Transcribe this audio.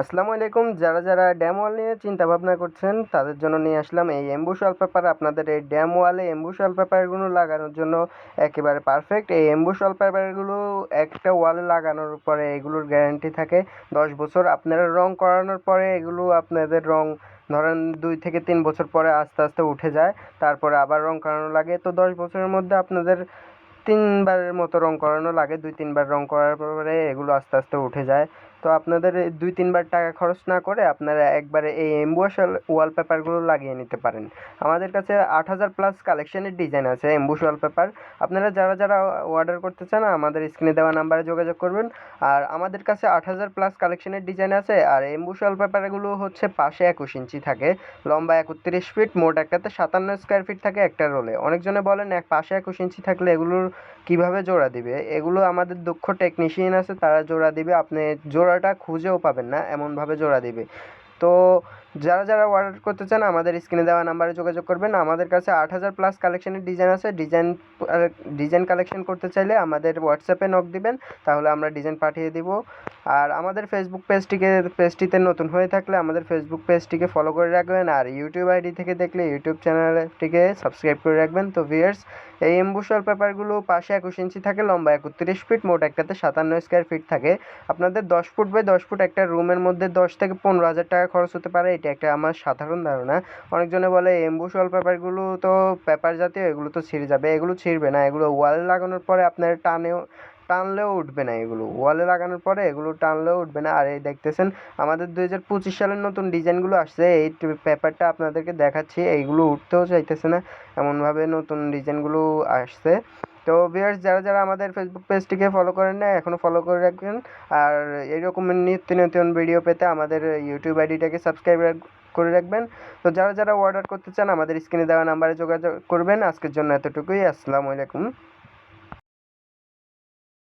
আসসালামু আলাইকুম। যারা যারা ড্যাম ওয়াল নিয়ে চিন্তা ভাবনা করছেন, তাদের জন্য নিয়ে আসলাম এই এম্বুশ ওয়ালপেপার আপনাদের এই ড্যাম ওয়ালে এম্বুশ ওয়ালপেপারগুলো লাগানোর জন্য একেবারে পারফেক্ট এই এম্বুশ ওয়ালপেপারগুলো একটা ওয়ালে লাগানোর পরে এগুলোর গ্যারান্টি থাকে দশ বছর। আপনারা রং করানোর পরে এগুলো আপনাদের রং ধরেন দুই থেকে তিন বছর পরে আস্তে আস্তে উঠে যায়। তারপরে আবার রং করানো লাগে। তো দশ বছরের মধ্যে আপনাদের তিনবারের মতো রং করানো লাগে। দুই তিনবার রং করার পরে এগুলো আস্তে আস্তে উঠে যায়। তো আপনাদের দুই, তিনবার টাকা খরচ না করে আপনারা একবারে এই এম্বুশ ওয়ালপেপারগুলো লাগিয়ে নিতে পারেন। আমাদের কাছে আট হাজার প্লাস কালেকশনের ডিজাইন আছে এম্বুশ ওয়ালপেপার আপনারা যারা যারা অর্ডার করতে চান, আমাদের স্ক্রিনে দেওয়া নাম্বারে যোগাযোগ করবেন। আর আমাদের কাছে আট হাজার প্লাস কালেকশনের ডিজাইন আছে, আর এম্বুশ ওয়ালপেপারগুলো হচ্ছে পাশে একুশ ইঞ্চি থাকে। লম্বা একত্রিশ ফিট মোট একটাতে সাতান্ন স্কোয়ার ফিট থাকে একটা রোলে অনেকজনে বলেন, এক পাশে একুশ ইঞ্চি থাকলে এগুলোর কীভাবে জোড়া দিবে? এগুলো আমাদের দক্ষ টেকনিশিয়ান আছে, তারা জোড়া দিবে। আপনি জোড়াটা খুঁজেও পাবেন না এমনভাবে জোড়া দিবে। তো যারা যারা অর্ডার করতে চান, আমাদের স্ক্রিনে দেওয়া নাম্বারে যোগাযোগ করবেন। আমাদের কাছে আট হাজার প্লাস কালেকশনের ডিজাইন আছে। ডিজাইন ডিজাইন কালেকশন করতে চাইলে আমাদের হোয়াটসঅ্যাপে নক দিবেন, তাহলে আমরা ডিজাইন পাঠিয়ে দিব। আর আমাদের ফেসবুক পেজটিকে পেজটিতে নতুন হয়ে থাকলে আমাদের ফেসবুক পেজটিকে ফলো করে রাখবেন। আর ইউটিউব আইডি থেকে দেখলে ইউটিউব চ্যানেলটিকে সাবস্ক্রাইব করে রাখবেন। তো ভিয়ার্স এই এম্বুশাল পেপারগুলো পাশে একুশ ইঞ্চি থাকে, লম্বা একত্রিশ ফিট মোট একটাতে সাতান্ন স্কোয়ার ফিট থাকে। আপনাদের দশ ফুট বাই দশ ফুট একটা রুমের মধ্যে দশ থেকে পনেরো হাজার টাকা খরচ হতে পারে, এটা একটা আমার সাধারণ ধারণা। অনেকজনে বলে এম্বুশ পেপারগুলো তো পেপার জাতীয়, এগুলো তো ছিঁড়ে যাবে, এগুলো ছিঁড়বে না, এগুলো ওয়ালে লাগানোর পরে আপনার টানেও, টানলেও উঠবে না এগুলো। ওয়ালে লাগানোর পরে এগুলো টানলেও উঠবে না। আর এই দেখতেছেন, আমাদের দুই হাজার পঁচিশ সালের নতুন ডিজাইনগুলো আসছে, এই পেপারটা আপনাদেরকে দেখাচ্ছি, এইগুলো উঠতেও চাইতেছে না। এমনভাবে নতুন ডিজাইনগুলো আসছে। তো ভিউয়ার্স যারা যারা আমাদের ফেসবুক পেজটিকে ফলো করেন না এখনও ফলো করে রাখবেন। আর এইরকম নিত্য নতুন ভিডিও পেতে আমাদের ইউটিউব আইডিটাকে সাবস্ক্রাইব করে রাখবেন। তো যারা যারা অর্ডার করতে চান, আমাদের স্ক্রিনে দেওয়া নাম্বারে যোগাযোগ করবেন। আজকের জন্য এতটুকুই। আসসালামু আলাইকুম।